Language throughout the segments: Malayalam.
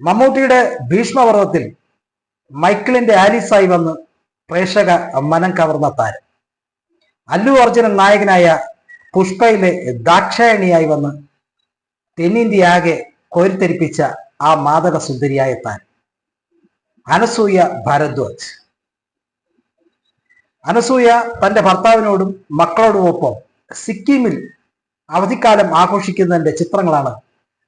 മമ്മൂട്ടിയുടെ ഭീഷ്മപർവത്തിൽ മൈക്കിളിന്റെ ആലിസായി വന്ന് പ്രേക്ഷക മനം കവർന്ന താരം. അല്ലു അർജുനൻ നായകനായ പുഷ്പയിലെ ദാക്ഷായണിയായി വന്ന് തെന്നിന്ത്യയാകെ കോരിത്തെരിപ്പിച്ച ആ മാതക സുന്ദരിയായ താൻ അനസൂയ ഭാരദ്വാജ്. അനസൂയ തന്റെ ഭർത്താവിനോടും മക്കളോടുമൊപ്പം സിക്കിമിൽ അവധിക്കാലം ആഘോഷിക്കുന്നതിന്റെ ചിത്രങ്ങളാണ്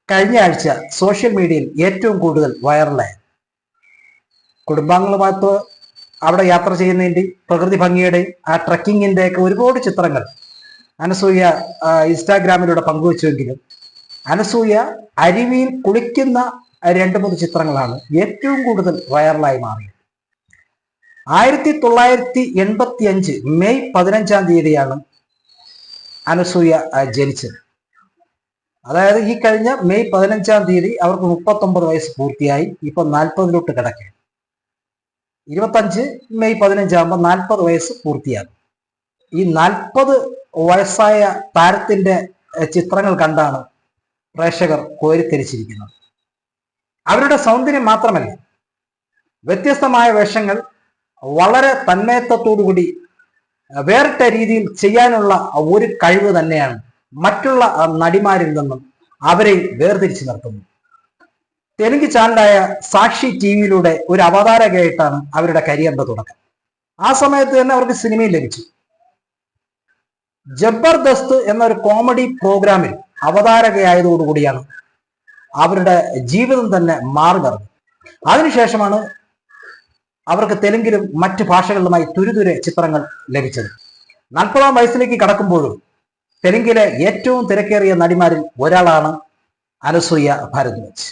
കഴിഞ്ഞ ആഴ്ച സോഷ്യൽ മീഡിയയിൽ ഏറ്റവും കൂടുതൽ വൈറലായത് കുടുംബാംഗങ്ങളുമായിട്ട് അവിടെ യാത്ര ചെയ്യുന്നതിന്റെ പ്രകൃതി ഭംഗിയുടെയും ആ ട്രക്കിങ്ങിന്റെ ഒക്കെ ഒരുപാട് ചിത്രങ്ങൾ അനസൂയ ഇൻസ്റ്റാഗ്രാമിലൂടെ പങ്കുവച്ചുവെങ്കിലും അനസൂയ അരുവിയിൽ കുളിക്കുന്ന രണ്ട് മൂന്ന് ചിത്രങ്ങളാണ് ഏറ്റവും കൂടുതൽ വൈറലായി മാറിയത്. ആയിരത്തി തൊള്ളായിരത്തി എൺപത്തി അഞ്ച് മെയ് പതിനഞ്ചാം തീയതിയാണ് അനസൂയ ജനിച്ചത്. അതായത് ഈ കഴിഞ്ഞ മെയ് പതിനഞ്ചാം തീയതി അവർക്ക് മുപ്പത്തൊമ്പത് വയസ്സ് പൂർത്തിയായി. ഇപ്പൊ നാൽപ്പതിലോട്ട് കിടക്കുക ഇരുപത്തഞ്ച് മെയ് പതിനഞ്ചാകുമ്പോൾ നാൽപ്പത് വയസ്സ് പൂർത്തിയാകും. ഈ നാൽപ്പത് വയസ്സായ താരത്തിന്റെ ചിത്രങ്ങൾ കണ്ടാണ് പ്രേക്ഷകർ കോരിത്തിരിച്ചിരിക്കുന്നത് അവരുടെ സൗന്ദര്യം മാത്രമല്ല വ്യത്യസ്തമായ വേഷങ്ങൾ വളരെ തന്മയത്വത്തോടുകൂടി വേറിട്ട രീതിയിൽ ചെയ്യാനുള്ള ഒരു കഴിവ് തന്നെയാണ് മറ്റുള്ള നടിമാരിൽ നിന്നും അവരെ വേർതിരിച്ചു നിർത്തുന്നു. തെലുങ്ക് ചാനലായ സാക്ഷി ടി വിയിലൂടെ ഒരു അവതാരകയായിട്ടാണ് അവരുടെ കരിയറിന്റെ തുടക്കം. ആ സമയത്ത് തന്നെ അവർക്ക് സിനിമയും ലഭിച്ചു. ജബർദസ്ത് എന്നൊരു കോമഡി പ്രോഗ്രാമിൽ അവതാരകയായതോടുകൂടിയാണ് അവരുടെ ജീവിതം തന്നെ മാറി മറിഞ്ഞത് അതിനുശേഷമാണ് അവർക്ക് തെലുങ്കിലും മറ്റ് ഭാഷകളിലുമായി തുരുതുരെ ചിത്രങ്ങൾ ലഭിച്ചത്. നാൽപ്പതാം വയസ്സിലേക്ക് കടക്കുമ്പോഴും തെലുങ്കിലെ ഏറ്റവും തിരക്കേറിയ നടിമാരിൽ ഒരാളാണ് അനസൂയ ഭാരദ്വാജ്.